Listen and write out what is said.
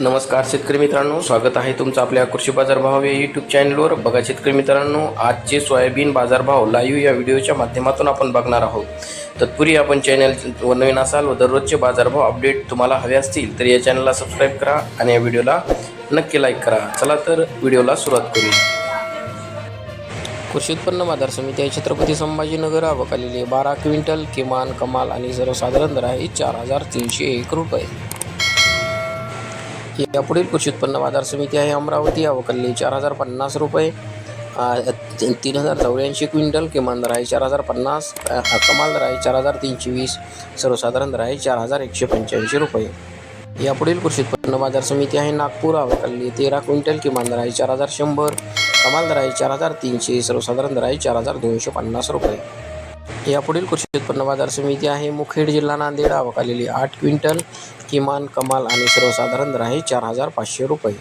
नमस्कार शेतकरी मित्रांनो स्वागत आहे तुमचं आपल्या कृषी बाजारभाव या यूट्यूब चॅनलवर बघा शेतकरी मित्रांनो आजचे सोयाबीन बाजारभाव लाईव्ह या व्हिडिओच्या माध्यमातून आपण बघणार आहोत. तत्पूर्वी आपण चॅनल व नवीन असाल व दररोजचे बाजारभाव अपडेट तुम्हाला हवे असतील तर या चॅनलला सबस्क्राईब करा आणि या व्हिडिओला नक्की लाईक करा. चला तर व्हिडिओला सुरुवात करूया कृषी उत्पन्न बाजार समिती आहे छत्रपती संभाजीनगर आवकालेली बारा क्विंटल किमान कमाल आणि सर्वसाधारण दर आहे चार हजार तीनशे एक रुपये. यापुढील कृषी उत्पन्न बाजार समिती आहे अमरावती अवकल्ली चार हजार पन्नास रुपये तीन हजार चौऱ्याऐंशी क्विंटल किमान दर आहे चार हजार पन्नास कमाल दर आहे चार हजार तीनशे वीस सर्वसाधारण दर आहे चार हजार एकशे पंच्याऐंशी रुपये. यापुढील कृषी उत्पन्न बाजार समिती आहे नागपूर अवकल्ली तेरा क्विंटल किमान दर आहे चार हजार शंभर कमाल दर आहे चार हजार तीनशे सर्वसाधारण दर आहे चार हजार दोनशे पन्नास रुपये. यापुढील कृषी उत्पन्न बाजार समिती आहे. मुखेड जिल्हा नांदेड आवक आलेली आठ क्विंटल किमान कमाल आणि सर्वसाधारण दर आहे चार हजार पाचशे रुपये.